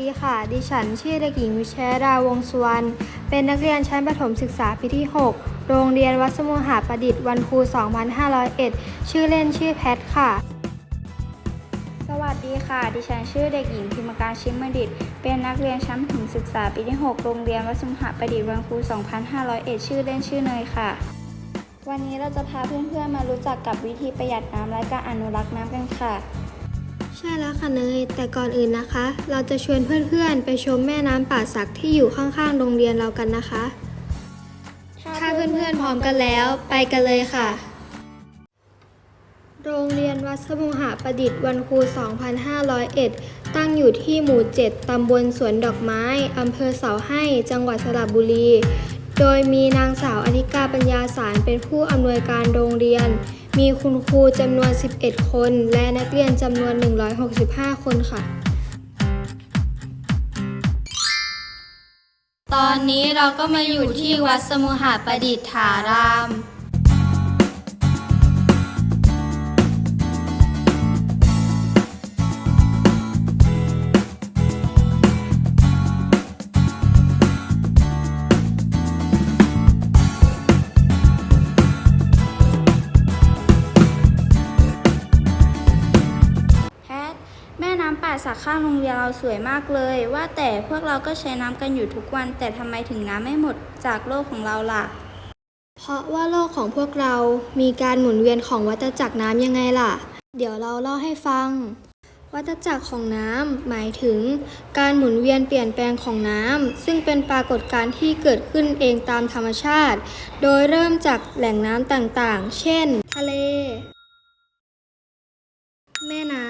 ดีค่ะ ดิฉันชื่อเด็กหญิงวิชัยดาวงศ์สุวรรณ เป็นนักเรียนชั้นประถมศึกษาปีที่ 6 โรงเรียนวัดสมุหาประดิษฐ์วันครู 2501 ชื่อเล่นชื่อแพทค่ะ สวัสดีค่ะ ดิฉันชื่อเด็กหญิงพิมการชิมดิต เป็นนักเรียนชั้นประถมศึกษาปีที่ 6 โรงเรียนวัดสมุหประดิษฐ์วันครู 2501 ชื่อเล่นชื่อเนยค่ะ วันนี้เราจะพาเพื่อนๆมารู้จักกับวิธีประหยัดน้ำและการอนุรักษ์น้ำกันค่ะ ช่แล้วค่ะเนย แต่ก่อนอื่นนะคะ เราจะชวนเพื่อนๆ ไปชมแม่น้ำป่าสักที่อยู่ข้างๆ โรงเรียนเรากันนะคะ ถ้าเพื่อนๆ พร้อมกันแล้ว ไปกันเลยค่ะ โรงเรียนวัดสมุหาประดิษฐ์วันครู 2501 ตั้งอยู่ที่หมู่ 7 ตำบลสวนดอกไม้ อำเภอเสาให้ จังหวัดสระบุรี โดยมีนางสาวอธิกาปัญญาสารเป็นผู้อำนวยการโรงเรียน มีคุณครูจำนวน 11 คน และนักเรียนจำนวน 165 คนค่ะ ตอนนี้เราก็มาอยู่ที่วัดสมุหประดิษฐาราม ม่น้ำป่าสักข้างโรงเรียนเราสวยมากเลย ว่าแต่พวกเราก็ใช้น้ำกันอยู่ทุกวัน แต่ทำไมถึงน้ำไม่หมดจากโลกของเราล่ะ เพราะว่าโลกของพวกเรามีการหมุนเวียนของวัฏจักรน้ำยังไงล่ะ เดี๋ยวเราเล่าให้ฟัง วัฏจักรของน้ำหมายถึง การหมุนเวียนเปลี่ยนแปลงของน้ำซึ่งเป็นปรากฏการณ์ที่เกิดขึ้นเองตามธรรมชาติ โดยเริ่มจากแหล่งน้ำต่างๆ เช่น ทะเล แม่น้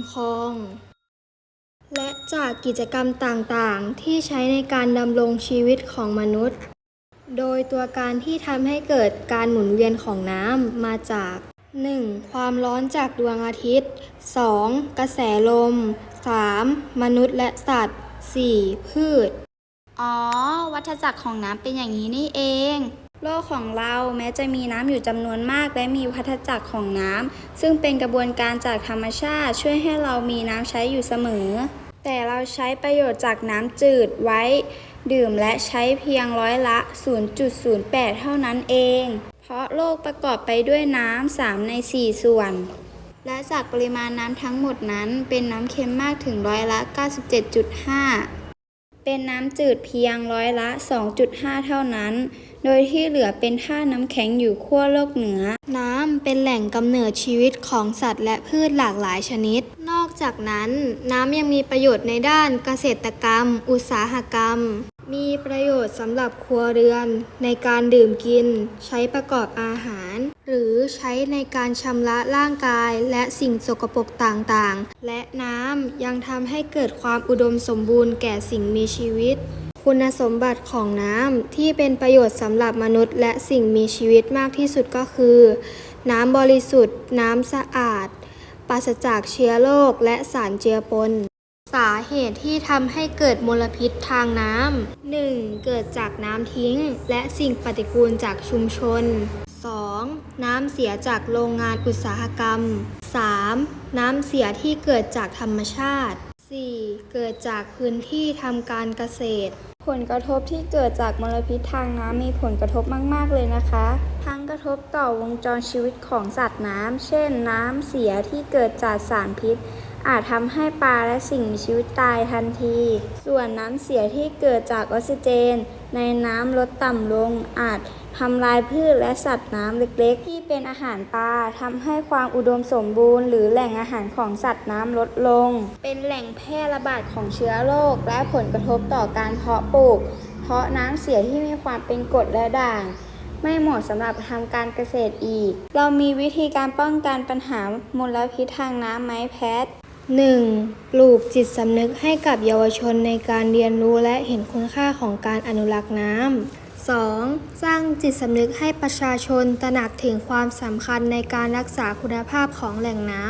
ำคอง และจากกิจกรรมต่างๆ ที่ใช้ในการดำรงชีวิตของมนุษย์ โดยตัวการที่ทำให้เกิดการหมุนเวียนของน้ำมาจาก 1. ความร้อนจากดวงอาทิตย์ 2. กระแสลม 3. มนุษย์และสัตว์ 4. พืช อ๋อ วัฏจักรของน้ำเป็นอย่างนี้นี่เอง โลกของเราแม้จะมีน้ำอยู่จำนวนมาก และมีวัฏจักรของน้ำซึ่งเป็นกระบวนการจากธรรมชาติ ช่วยให้เรามีน้ำใช้อยู่เสมอ แต่เราใช้ประโยชน์จากน้ำจืดไว้ ดื่มและใช้เพียงร้อยละ 0.08 เท่านั้นเอง เพราะโลกประกอบไปด้วยน้ำ 3 ใน 4 ส่วน และจากปริมาณน้ำทั้งหมดนั้นเป็นน้ำเค็มมากถึงร้อยละ 97.5 เป็นน้ำจืดเพียงร้อยละ 2.5 เท่านั้น โดยที่เหลือเป็นท่าน้ำแข็งอยู่ขั้วโลกเหนือ น้ำเป็นแหล่งกำเนิดชีวิตของสัตว์และพืชหลากหลายชนิด นอกจากนั้น น้ำยังมีประโยชน์ในด้านเกษตรกรรม อุตสาหกรรม มีประโยชน์สำหรับครัวเรือนในการดื่มกิน ใช้ประกอบอาหาร หรือใช้ในการชำระร่างกายและสิ่งสกปรกต่างๆ และน้ำยังทำให้เกิดความอุดมสมบูรณ์แก่สิ่งมีชีวิต คุณสมบัติของน้ำที่เป็นประโยชน์สำหรับมนุษย์ และสิ่งมีชีวิตมากที่สุดก็คือ น้ำบริสุทธิ์ น้ำสะอาด ปราศจากเชื้อโรคและสารเจือปน เหตุที่ทำให้เกิดมลพิษทางน้ำ 1. เกิดจากน้ำทิ้ง และสิ่งปฏิกูลจากชุมชน 2. น้ำเสียจากโรงงานอุตสาหกรรม 3. น้ำเสียที่เกิดจากธรรมชาติ 4. เกิดจากพื้นที่ทำการเกษตร ผลกระทบที่เกิดจากมลพิษทางน้ำมีผลกระทบมาก ๆ เลยนะคะ ทั้งกระทบต่อวงจรชีวิตของสัตว์น้ำ เช่น น้ำเสียที่เกิดจากสารพิษ อาจทำให้ปลาและสิ่งมีชีวิตตายทันที ส่วนน้ำเสียที่เกิดจากออกซิเจน ในน้ำลดต่ำลงอาจทำลายพืชและสัตว์น้ำเล็กๆ ที่เป็นอาหารปลาทำให้ความอุดมสมบูรณ์ หรือแหล่งอาหารของสัตว์น้ำลดลง เป็นแหล่งแพร่ระบาดของเชื้อโรคและผลกระทบต่อการเพาะปลูก เพราะน้ำเสียที่มีความเป็นกรดและด่าง ไม่เหมาะสำหรับทำการเกษตรอีก เรามีวิธีการป้องกันปัญหามลพิษทางน้ำไหมแพท 1. ปลูกจิตสำนึกให้กับเยาวชนในการเรียนรู้และเห็นคุณค่าของการอนุรักษ์น้ำ 2. สร้างจิตสำนึกให้ประชาชนตระหนักถึงความสำคัญในการรักษาคุณภาพของแหล่งน้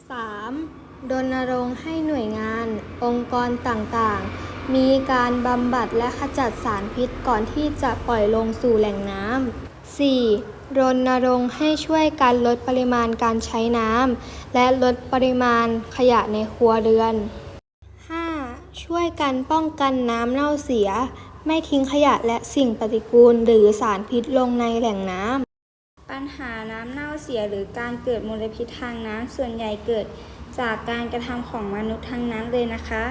ำ 3. รณรงค์ให้หน่วยงาน องค์กรต่างๆ มีการบำบัดและขจัดสารพิษก่อนที่จะปล่อยลงสู่แหล่งน้ำ 4. รณรงค์ให้ช่วยกันลดปริมาณการใช้น้ำและลดปริมาณขยะในครัวเรือน 5. ช่วยกันป้องกันน้ำเน่าเสีย ไม่ทิ้งขยะและสิ่งปฏิกูลหรือสารพิษลงในแหล่งน้ำ ปัญหาน้ำเน่าเสียหรือการเกิดมลพิษทางน้ำส่วนใหญ่เกิดจากการกระทำของมนุษย์ทั้งนั้นเลยนะคะ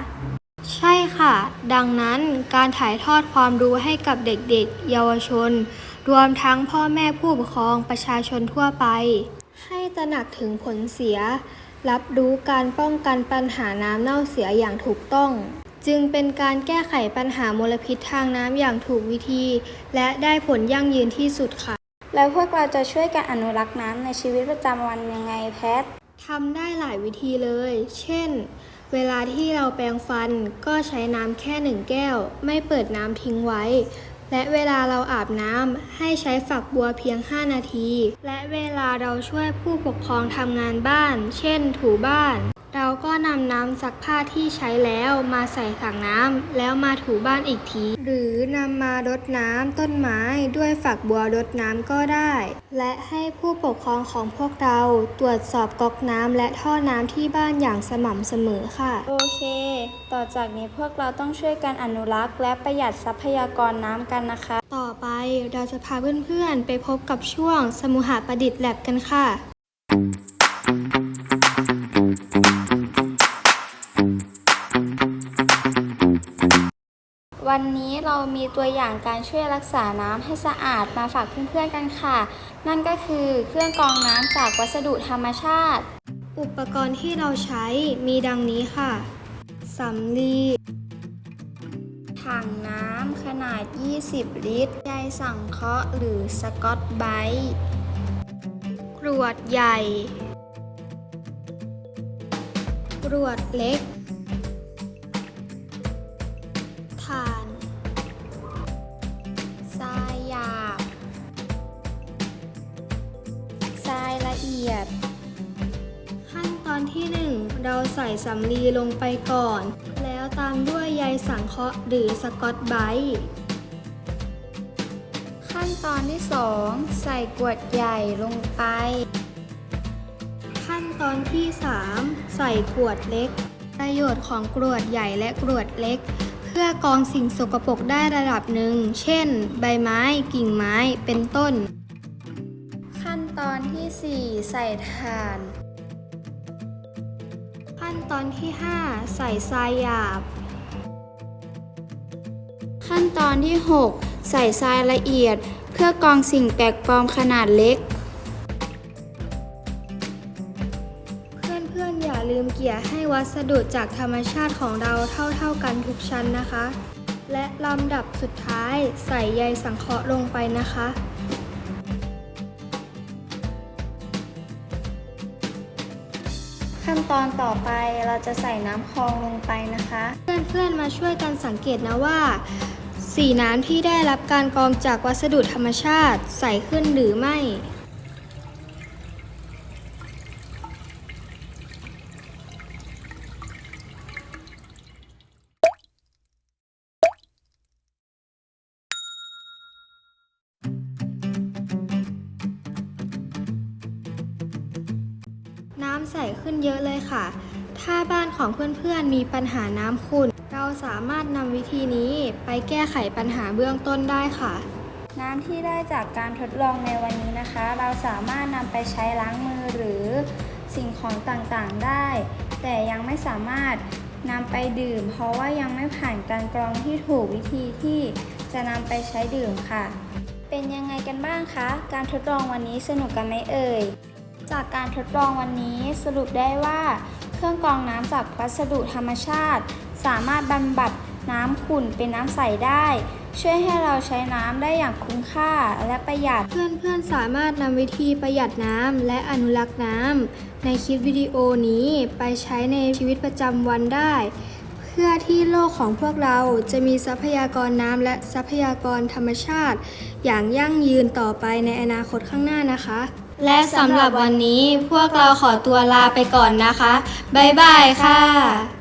ใช่ค่ะ ดังนั้นการถ่ายทอดความรู้ให้กับเด็กๆ เยาวชน รวมทั้งพ่อแม่ผู้ปกครองประชาชนทั่วไป ให้ตระหนักถึงผลเสีย รับรู้การป้องกันปัญหาน้ำเน่าเสียอย่างถูกต้อง จึงเป็นการแก้ไขปัญหามลพิษทางน้ำอย่างถูกวิธี และได้ผลยั่งยืนที่สุดค่ะ แล้วพวกเราจะช่วยกันอนุรักษ์น้ำในชีวิตประจำวันยังไงแพททำได้หลายวิธีเลย เช่น เวลาที่เราแปรงฟันก็ใช้น้ำแค่หนึ่งแก้ว ไม่เปิดน้ำทิ้งไว้ และเวลาเราอาบน้ำให้ใช้ฝักบัวเพียง 5 นาที และเวลาเราช่วยผู้ปกครองทำงานบ้าน เช่น ถูบ้าน ก็นำน้ำซักผ้าที่ใช้แล้วมาใส่ถังน้ำแล้วมาถูบ้านอีกที หรือนำมารดน้ำต้นไม้ด้วยฝักบัวรดน้ำก็ได้ และให้ผู้ปกครองของพวกเราตรวจสอบก๊อกน้ำและท่อน้ำที่บ้านอย่างสม่ำเสมอค่ะ โอเค ต่อจากนี้พวกเราต้องช่วยกันอนุรักษ์และประหยัดทรัพยากรน้ำกันนะคะ ต่อไปเราจะพาเพื่อนๆไปพบกับช่วงสมุหประดิษฐ์แลบกันค่ะ วันนี้เรามีตัวอย่างการช่วยรักษาน้ำให้สะอาดมาฝากเพื่อนๆกันค่ะ นั่นก็คือเครื่องกรองน้ำจากวัสดุธรรมชาติ อุปกรณ์ที่เราใช้มีดังนี้ค่ะสำลีถังน้ำขนาด 20 ลิตร ใยสังเคราะห์หรือสกอตไบรท์กรวดใหญ่ กรวดเล็ก ใส่สำลีลงไปก่อน แล้วตามด้วยใยสังเคราะห์หรือสกอตไบรท์ขั้นตอนที่ 2 ใส่กรวดใหญ่ลงไป ขั้นตอนที่ 3 ใส่กรวดเล็ก ประโยชน์ของกรวดใหญ่และกรวดเล็ก เพื่อกองสิ่งสกปรกได้ระดับหนึ่ง เช่น ใบไม้ กิ่งไม้เป็นต้น ขั้นตอนที่ 4 ใส่ถ่าน ตอนที่ 5 ใส่ทรายหยาบ ขั้นตอนที่ 6 ใส่ทรายละเอียด เพื่อกรองสิ่งแปลกปลอมขนาดเล็ก เพื่อนๆ อย่าลืมเกลี่ยให้วัสดุจากธรรมชาติของเราเท่าๆกันทุกชั้นนะคะ และลำดับสุดท้ายใส่ใยสังเคราะห์ลงไปนะคะ ขั้นตอนต่อไปเราจะใส่น้ำคลองลงไปนะคะ เพื่อนๆมาช่วยกันสังเกตนะว่า สีน้ำที่ได้รับการกรองจากวัสดุธรรมชาติใสขึ้นหรือไม่ำใสขึ้นเยอะเลยค่ะ ถ้าบ้านของเพื่อนๆมีปัญหาน้ำขุ่น เราสามารถนำวิธีนี้ไปแก้ไขปัญหาเบื้องต้นได้ค่ะ น้ำที่ได้จากการทดลองในวันนี้นะคะ เราสามารถนำไปใช้ล้างมือหรือสิ่งของต่างๆได้ แต่ยังไม่สามารถนำไปดื่ม เพราะว่ายังไม่ผ่านการกรองที่ถูกวิธีที่จะนำไปใช้ดื่มค่ะ เป็นยังไงกันบ้างคะ การทดลองวันนี้สนุกกันไหมเอ่ย จากการทดลองวันนี้สรุปได้ว่า เครื่องกรองน้ำจากวัสดุธรรมชาติ สามารถบำบัดน้ำขุ่นเป็นน้ำใสได้ ช่วยให้เราใช้น้ำได้อย่างคุ้มค่าและประหยัด เพื่อนๆสามารถนำวิธีประหยัดน้ำและอนุรักษ์น้ำในคลิปวิดีโอนี้ไปใช้ในชีวิตประจำวันได้ เพื่อที่โลกของพวกเราจะมีทรัพยากรน้ำและทรัพยากรธรรมชาติ อย่างยั่งยืนต่อไปในอนาคตข้างหน้านะคะ และสำหรับวันนี้พวกเราขอตัวลาไปก่อนนะคะ บ๊ายบายค่ะ